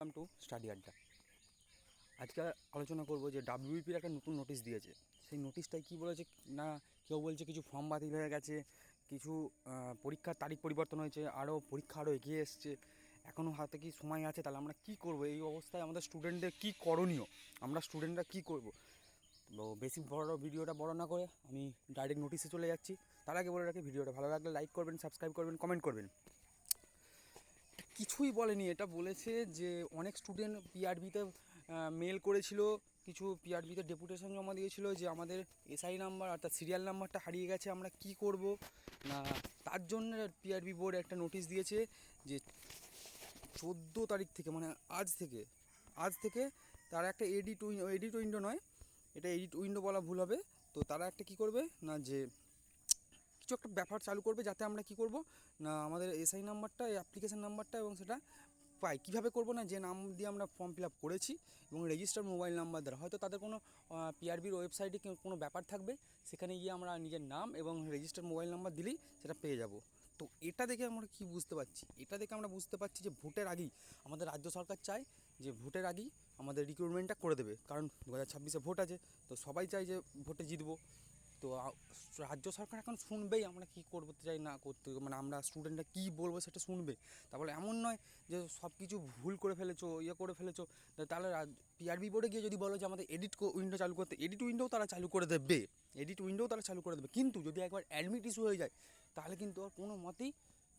Welcome to study আড্ডা আজকে আলোচনা করব যে ডাব্লিউবিপির একটা নতুন নোটিশ দিয়েছে। সেই নোটিশটায় কী বলেছে না কেউ বলছে কিছু ফর্ম বাতিল হয়ে গেছে, কিছু পরীক্ষার তারিখ পরিবর্তন হয়েছে আরও পরীক্ষা আরও এগিয়ে এসছে এখনও হাতে কি সময় আছে, তাহলে আমরা কি করব? এই অবস্থায় আমাদের স্টুডেন্টদের কি করণীয়? আমরা স্টুডেন্টরা কি করব? তো বেশি বড় ভিডিওটা বড় না করে আমি ডাইরেক্ট নোটিশে চলে যাচ্ছি। তার আগে বলে রাখি, ভিডিওটা ভালো লাগলে লাইক করবেন সাবস্ক্রাইব করবেন কমেন্ট করবেন। কিছুই বলেনি। এটা বলেছে যে অনেক স্টুডেন্ট পিআরবিতে মেল করেছিল। কিছু পিআরবিতে ডেপুটেশন জমা দিয়েছিল যে আমাদের এসআই নাম্বার অর্থাৎ সিরিয়াল নাম্বারটা হারিয়ে গেছে, আমরা কি করব? না, তার জন্য পিআরবি বোর্ড একটা নোটিশ দিয়েছে যে চোদ্দ তারিখ থেকে মানে আজ থেকে আজ থেকে তারা একটা এডিট উইন্ডো এডিট উইন্ডো নয়, এটা এডিট উইন্ডো বলা ভুল হবে। তো তারা একটা কি করবে? না, যে কিছু একটা ব্যাপার চালু করবে যাতে আমরা কি করব? না, আমাদের এসআই নাম্বারটা অ্যাপ্লিকেশন নাম্বারটা এবং সেটা পাই। কীভাবে করব না? যে নাম দিয়ে আমরা ফর্ম ফিল আপ করেছি এবং রেজিস্টার মোবাইল নাম্বার দ্বারা। হয়তো তাদের কোনো পিআরবির ওয়েবসাইটে কোনো ব্যাপার থাকবে? সেখানে গিয়ে আমরা নিজের নাম এবং রেজিস্টার মোবাইল নাম্বার দিলেই সেটা পেয়ে যাব। তো এটা দেখে আমরা কি বুঝতে পারছি? এটা দেখে আমরা বুঝতে পারছি যে ভোটের আগেই আমাদের রাজ্য সরকার চায় যে ভোটের আগেই আমাদের রিক্রুটমেন্টটা করে দেবে। কারণ দু হাজার ছাব্বিশে ভোট আছে, তো সবাই চায় যে ভোটে জিতবো। তো রাজ্য সরকার এখন শুনবেই আমরা কি করতে চাই না করতে মানে আমরা স্টুডেন্টরা কি বলব সেটা শুনবে। তারপরে এমন নয় যে সব কিছু ভুল করে ফেলেছো ইয়ে করে ফেলেছো তাহলে পিআরবি বোর্ডে গিয়ে যদি বলো যে আমাদের এডিট উইন্ডো চালু করতে এডিট উইন্ডোও তারা চালু করে দেবে এডিট উইন্ডোও তারা চালু করে দেবে। কিন্তু যদি একবার অ্যাডমিট ইস্যু হয়ে যায়, তাহলে কিন্তু আর কোনো মতেই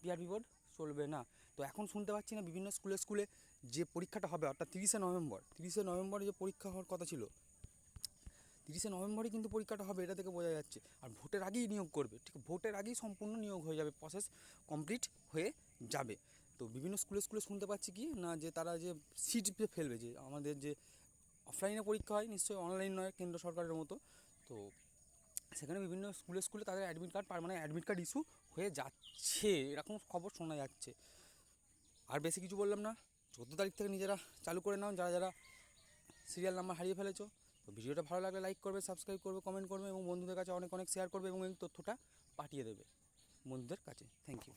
পিআরবি বোর্ড চলবে না। তো এখন শুনতে পাচ্ছি না বিভিন্ন স্কুলে স্কুলে যে পরীক্ষাটা হবে, অর্থাৎ তিরিশে নভেম্বর, তিরিশে নভেম্বরে যে পরীক্ষা হওয়ার কথা ছিল তিরিশে নভেম্বরই কিন্তু পরীক্ষাটা হবে, এটা থেকে বোঝা যাচ্ছে। আর ভোটের আগেই নিয়োগ করবে, ঠিক, ভোটের আগেই সম্পূর্ণ নিয়োগ হয়ে যাবে প্রসেস কমপ্লিট হয়ে যাবে। তো বিভিন্ন স্কুলে স্কুলে শুনতে পাচ্ছি কি, না যে তারা যে সিট ফেলবে, যে আমাদের যে অফলাইনে পরীক্ষা হয়, নিশ্চয়ই অনলাইন নয়, কেন্দ্র সরকারের মতো। তো সেখানে বিভিন্ন স্কুলে স্কুলে তাদের অ্যাডমিট কার্ড মানে অ্যাডমিট কার্ড ইস্যু হয়ে যাচ্ছে, এরকম খবর শোনা যাচ্ছে। আর বেশি কিছু বললাম না, চোদ্দ তারিখ থেকে নিজেরা চালু করে নাও, যারা যারা সিরিয়াল নাম্বার হারিয়ে ফেলেছো। তো ভিডিওটা ভালো লাগলে লাইক করবে সাবস্ক্রাইব করবে কমেন্ট করবে এবং বন্ধুদের কাছে অনেক অনেক শেয়ার করবে এবং এই তথ্যটা পাঠিয়ে দেবে বন্ধুদের কাছে। Thank you